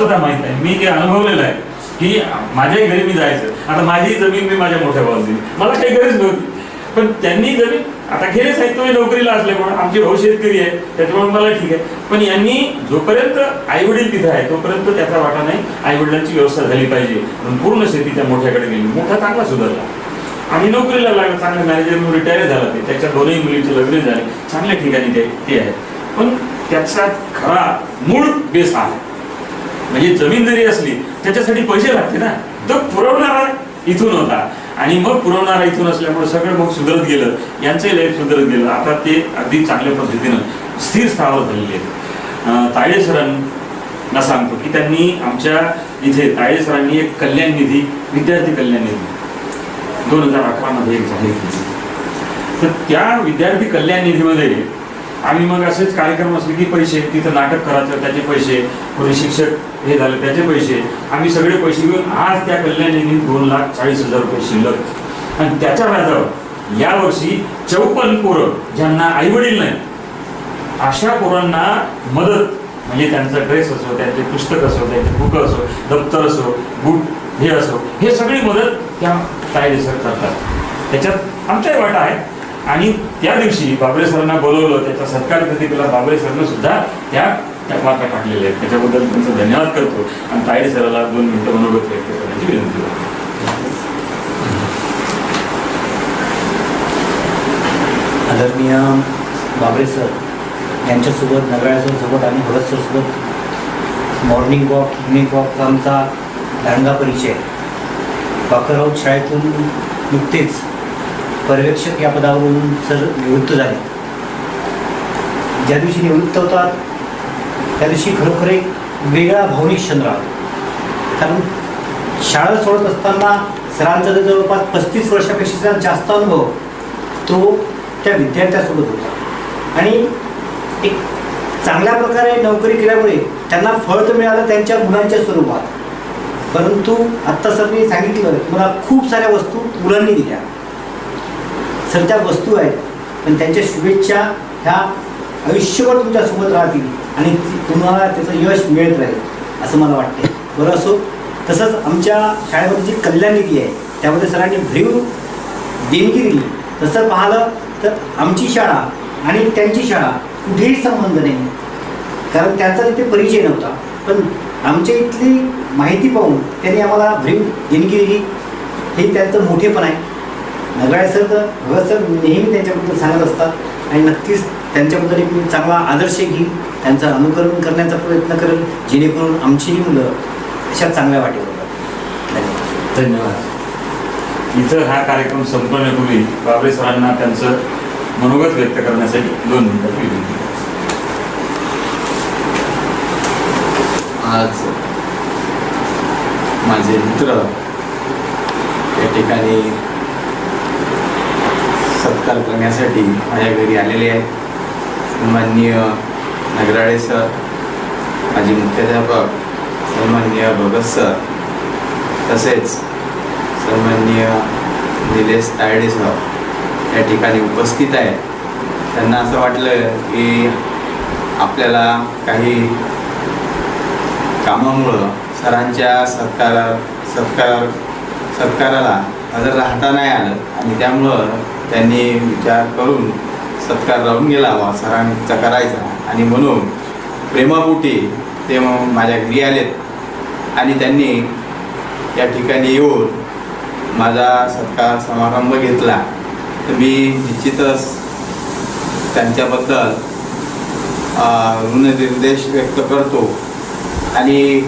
स्वतः माहीत आहे मी ते अनुभवलेलं आहे की माझ्याही घरी मी जायचं. आता माझी जमीन मी माझ्या मोठ्या भावाला दिली. मला काही गरज नव्हती. पण त्यांनी जमीन आता गेले साहेब तुम्ही नोकरीला असल्यामुळे आमची भाऊ शेतकरी आहे त्याच्यामुळे मला ठीक आहे. पण यांनी जोपर्यंत आई वडील तिथे आहे तोपर्यंत त्याचा वाटा नाही आई वडिलांची व्यवस्था झाली पाहिजे. म्हणून पूर्ण शेती त्या मोठ्याकडे गेली. मोठा चांगला सुधारला. आणि नोकरीला लागला चांगलं मॅनेजर म्हणून रिटायर झाला ते. त्याच्या दोन्ही मुलीचे लग्न झाले. चांगल्या ठिकाणी ते आहे पण त्याचा खरा मूळ बेस आहे. म्हणजे जमीन जरी असली त्याच्यासाठी पैसे लागते ना. तो पुरवणारा इथून होता. आणि मग पुरवणारा इथून असल्यामुळे सगळं मग सुधरत गेलं. यांचंही लाईफ सुधरत गेलं. आता ते अगदी चांगल्या पद्धतीनं स्थिर स्थावर झालेले आहेत. अं, सरांना सांगतो की त्यांनी आमच्या इथे तायडे सरांनी एक कल्याण निधी विद्यार्थी कल्याण निधी दोन हजार अकरामध्ये एक जाहीर केली. तर त्या विद्यार्थी कल्याण निधीमध्ये आम्ही मग असेच कार्यक्रम असले की पैसे तिथं नाटक करायचं त्याचे पैसे कोणी शिक्षक हे झाले त्याचे पैसे. आम्ही सगळे पैसे घेऊन आज त्या कल्याण निधीत दोन लाख चाळीस हजार रुपये शिल्लक आणि त्याच्या व्याजावर यावर्षी चौपन्न पोरं ज्यांना आई वडील नाही अशा पोरांना मदत म्हणजे त्यांचा ड्रेस असो त्यांचे पुस्तक असो त्यांचे बुक असो दप्तर असो बूट हे असो हे सगळी मदत त्या तायडे करतात. त्याच्यात आमचाही वाटा आहे. आणि त्या दिवशी बाबरे सरांना बोलवलं त्याचा सत्कार करते केला बाबरे सरनं सुद्धा त्या त्या वाटा आहेत. त्याच्याबद्दल त्यांचा धन्यवाद करतो. आणि ताई सराला दोन मिनिटं मनोगत व्यक्त करण्याची विनंती करतो. आदरणीय बाबरे सर यांच्यासोबत नगराळ सरसोबत आणि भगत सरसोबत मॉर्निंग वॉक इव्हनिंग वॉकचा आमचा दांडगा परिचय. बाकरराव शाळेतून नुकतेच पर्यवेक्षक या पदावरून सर निवृत्त झाले. ज्या दिवशी निवृत्त होतात त्या दिवशी खरोखर एक वेगळा भावनिक क्षण राहतो. कारण शाळा सोडत असताना सरांचा जो जवळपास पस्तीस वर्षापेक्षा जास्त अनुभव तो त्या विद्यार्थ्यासोबत होता. आणि एक चांगल्या प्रकारे नोकरी केल्यामुळे त्यांना फळ तर मिळालं त्यांच्या गुणांच्या स्वरूपात. परंतु आत्ता सर मी सांगितलं मला खूप साऱ्या वस्तू मुलांनी दिल्या. सर त्या वस्तू आहेत. पण त्यांच्या शुभेच्छा ह्या आयुष्यभर तुमच्यासोबत राहतील आणि तुम्हाला त्याचं यश मिळत राहील असं मला वाटते बरं असो तसंच आमच्या शाळेमध्ये जी कल्याण निधी आहे त्यामध्ये सरांनी भरीव देणगी दिली. तसं पाहिलं तर आमची शाळा आणि त्यांची शाळा कुठेही संबंध नाही. कारण त्यांचा तिथे परिचय नव्हता. पण आमच्या इथली माहिती पाहून त्यांनी आम्हाला भरीव देणगी दिली. हे त्यांचं मोठेपण आहे. नगराळे सर तर भगत सर नेहमी त्यांच्याबद्दल सांगत असतात. आणि नक्कीच त्यांच्याबद्दल एक मी चांगला आदर्श घेईन. त्यांचं अनुकरण करण्याचा प्रयत्न करेल जेणेकरून आमचीही मुलं अशा चांगल्या वाटेवर धन्यवाद. धन्यवाद. इथं हा कार्यक्रम संपवण्यापूर्वी बाबरे सरांना त्यांचं मनोगत व्यक्त करण्यासाठी दोन विनंती करतो. आज माझे मित्र या ठिकाणी सत्कार करण्यासाठी माझ्या घरी आलेले आहेत. सन्माननीय नगराळे सर माझे मुख्याध्यापक सन्माननीय भगत सर तसेच सन्माननीय निलेश तायडे सर या ठिकाणी उपस्थित आहेत. त्यांना असं वाटलं की आपल्याला काही कामामुळं सरांच्या सत्कार सत्कार सत्काराला हजर राहता नाही आलं. आणि त्यामुळं त्यांनी विचार करून सत्कार राहून गेला वा सरांचा करायचा. आणि म्हणून प्रेमापोटी ते मग माझ्या घरी आलेत. आणि त्यांनी या ठिकाणी येऊन माझा सत्कार समारंभ घेतला. तर मी निश्चितच त्यांच्याबद्दल ऋणनिर्देश व्यक्त करतो. आणि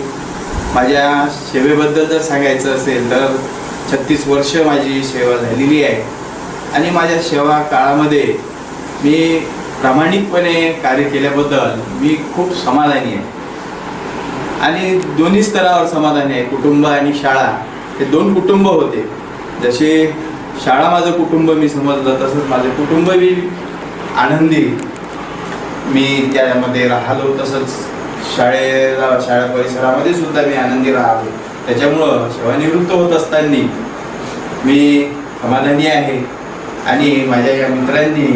माझ्या सेवेबद्दल जर सांगायचं असेल तर छत्तीस वर्ष माझी सेवा झालेली आहे. आणि माझ्या सेवा काळामध्ये मी प्रामाणिकपणे कार्य केल्याबद्दल मी खूप समाधानी आहे. आणि दोन्ही स्तरावर समाधानी आहे. कुटुंब आणि शाळा. हे दोन कुटुंब होते. जसे शाळा माझं कुटुंब मी समजलं तसंच माझं कुटुंबही आनंदी. मी त्यामध्ये राहिलो तसंच शाळेला शाळा परिसरामध्ये सुद्धा मी आनंदी राहिलो. त्याच्यामुळं सेवानिवृत्त होत असताना मी समाधानी आहे. आणि माझ्या या मित्रांनी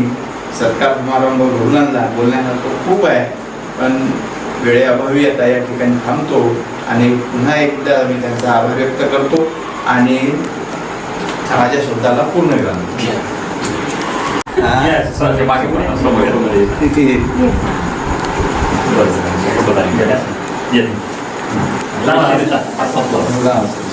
सत्कार समारंभ घडून आणला बोलण्यासारखं खूप आहे. पण वेळेअभावी आता या ठिकाणी थांबतो आणि पुन्हा एकदा मी त्यांचा आभार व्यक्त करतो आणि माझ्या शब्दाला पूर्ण विराम لا لا